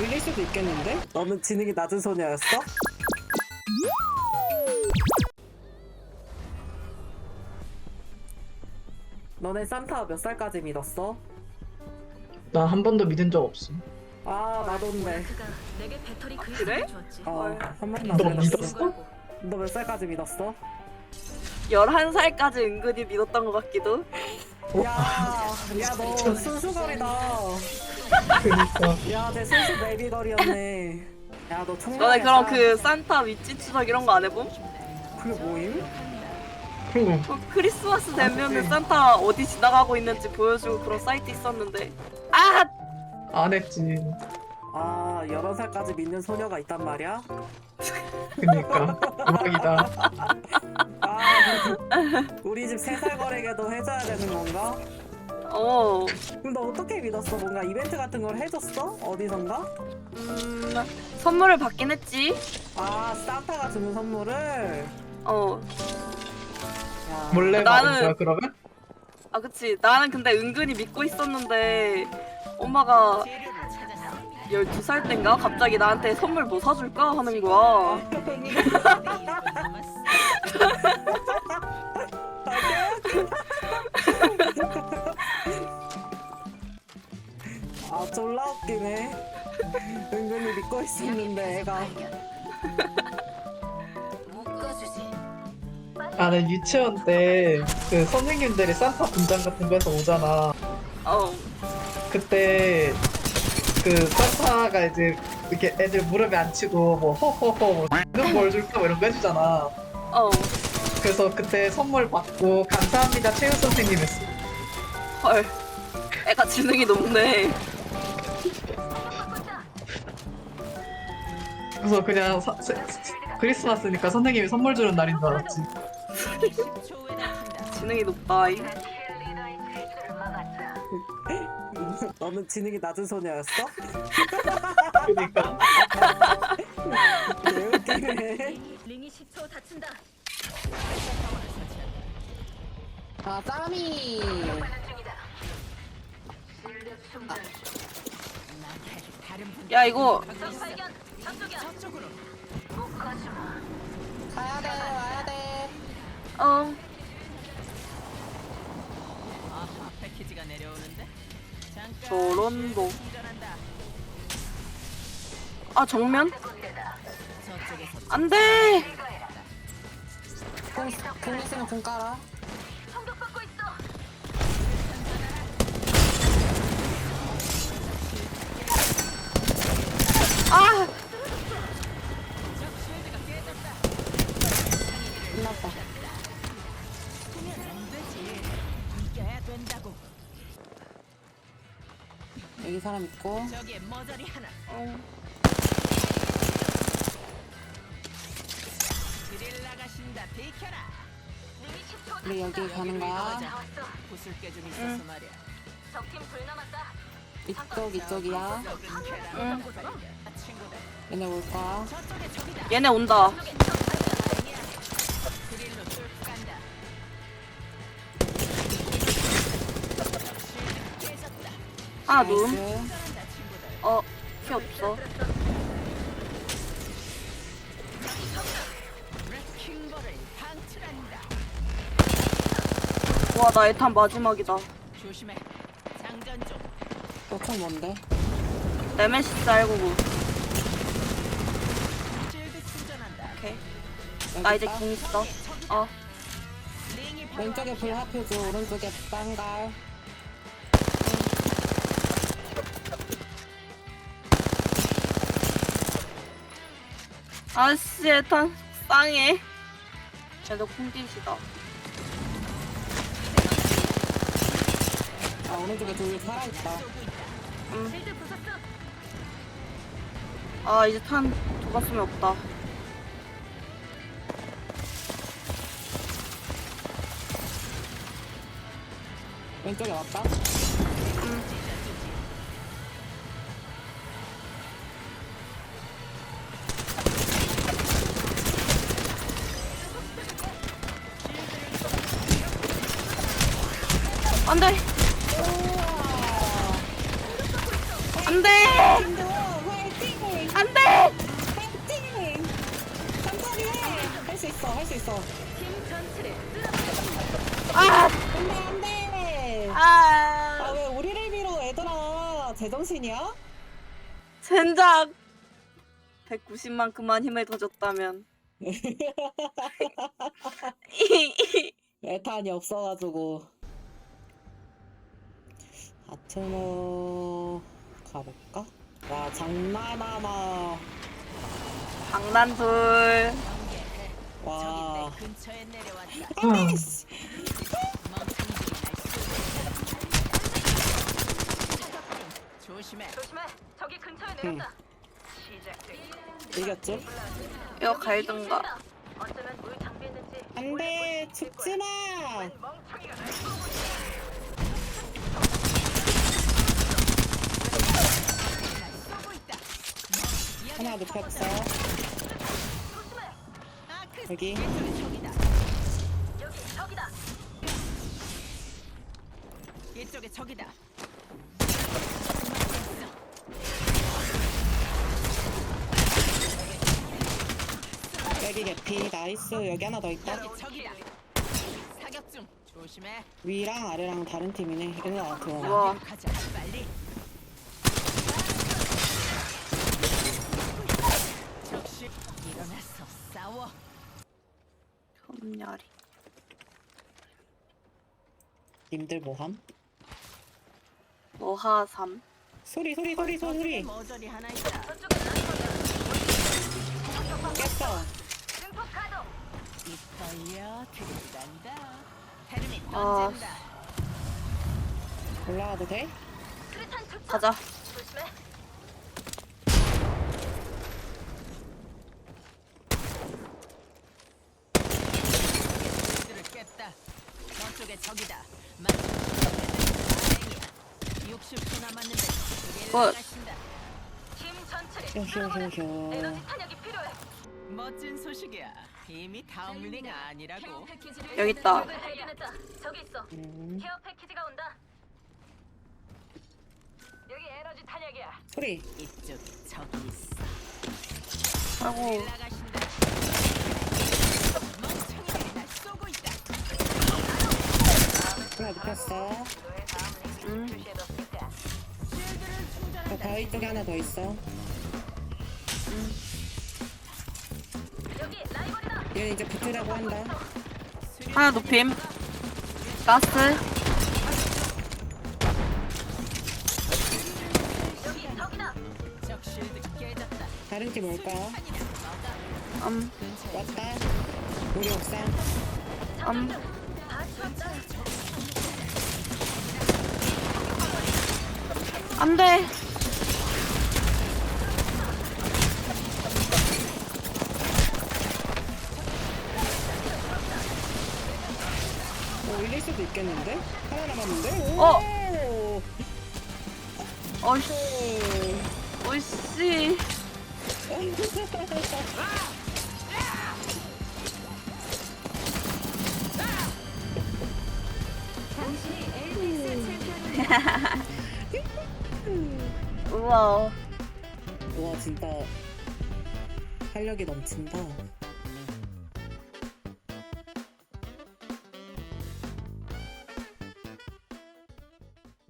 올릴 수도 있겠는데? 너는 지능이 낮은 소녀였어? 너네 산타 몇 살까지 믿었어? 나 한 번도 믿은 적 없어. 아 내게 배터리 그 그래? 줬지. 어한 번도 너안 믿었어 믿었어? 너 몇 살까지 믿었어? 11살까지 은근히 믿었던 것 같기도. 야야너 순수거리다 그니까. 야내 순수 베이비걸이었네 야너 청년 너네 그럼 그 산타 위치 추적 이런 거 안 해봄? 그게 뭐임? 그리고 그 크리스마스 되면은 네. 산타 어디 지나가고 있는지 보여주고 그런 사이트 있었는데. 아! 안 했지. 아 여러 살까지 믿는 소녀가 있단 말이야? 그니까. 대박이다. 아 우리 집 세살 거래게도 해줘야 되는 건가? 어. 그럼 너 어떻게 믿었어? 뭔가 이벤트 같은 걸 해줬어? 어디선가? 음, 선물을 받긴 했지. 아 산타가 주는 선물을? 어. 야, 몰래 나는- 받은 거야 그러면? 아, 그치. 나는 근데 은근히 믿고 있었는데, 엄마가 12살 땐가? 갑자기 나한테 선물 뭐 사줄까? 하는 거야. 믿고 있었는데 애가 나는 유치원 때 그 선생님들이 산타 분장 같은 거 해서 오잖아. 어. 그때 그 산타가 이제 이렇게 애들 무릎에 앉히고 뭐 호호호 뭐 이런 뭘 줄까 뭐 이런 거 해주잖아. 어. 그래서 그때 선물 받고 감사합니다 체육 선생님 했어. 헐. 애가 지능이 높네. 그래서 그냥 사- 세- 크리스마스니까 선생님이 선물 주는 날인 줄 알았지. 지능이 높다. 이. 너는 지능이 낮은 소녀였어? 그러니까 왜 웃기네 링이 10초 다친다. 아 땀이 야, 이거. 가야 돼 와야 돼 어. 패키지가 내려오는데 잠깐 저런도. 충전한다. 아, 정면? 저쪽에서 안 돼! 공 있으면 공 깔아 공격받고 있어. 아! 여기 사람 있고 저기에 머저리 하나. 어. 드릴 나가신다. 비켜라. 링이 10초 우리 여기 가는 거야 나왔어. 구슬 게 좀 있어서 응. 말이야. 적팀 불 남았다. 이쪽 이쪽이야 계란. 발견. 친구들. 얘네 올 거야 저쪽에 적이다. 얘네 온다. 하나 누움. 나이스 잘한다 친구들. 어, 피 없어. 와, 나 에탄 마지막이다. 조심해. 장전 좀. 너총 뭔데? 네메시스 알고고. 실드 충전한다. 오케이. 여기 나 이제. 궁 있어. 어. 왼쪽에 불 합해줘 오른쪽에 빵갈 아씨, 에탄 쌍해. 쟤도 콩디시다. 아 오른쪽에 둘 살아있다 부쉈어. 아, 이제 탄 도봤으면 없다. 왼쪽에 왔다 안돼 안돼 안돼 할수 있어, 할 수 있어. 안 돼, 안 돼! 아왜 우리를 비로 애들아 제정신이야? 젠장 190만큼만 힘을 더 줬다면 에탄이 없어가지고 아트모 가볼까? 와 장난하나 장난둘. 와 씨. 조심해. 조심해. 저기 근처에 내렸다. 이겼죠? 이거 갈든가. 안돼 죽지마 멍청이가 날 쏘고 있어. 날 쏘고 있다. 하나 눕혔어 여기 적이다. 여기 저기다. 이쪽에 적이다. 여기 개피 나이스 여기 하나 더 있다 적이다. 사격 중. 조심해. 위랑 아래랑 다른 팀이네 일로 와 들어와. 가자. 빨리. 적시 일어났어. 싸워. 검열이. 님들 뭐함? 노하삼. 소리 소리 소리 소리 소리 모조리 하나 있다. 깼어 증폭 가동. 이빨려 들이란다. 테르민 아. 던진다. 올라가도 돼? 가자. 조심해. 들을 깼다. 저쪽에 적이다. 맞다. 다행이야. 60초 남았는데 그게 굿. 탄약이 필요해. 멋진 소식이야. 이미 다음링 아니라고. 여기 있다. 저기 있어. 음 케어 패키지가 온다. 여기 에너지 탄약이야. 소리 이쪽에 적이 있어. 나가신다. 멍청이들이 날 쏘고 있다. 하나 눕혔어 저 충전한다. 바위 쪽에 하나 더 있어 여기. 얘는 이제 붙으라고 한다 하나 높임. 깨졌다. 다른 팀 올까? 음, 왔다 우리 옥상 음. 안 돼. 뭐 올릴 수도 있겠는데? 하나 남았는데? 오! 어. 어이씨. 어이씨. 우와. 와 진짜 활력이 넘친다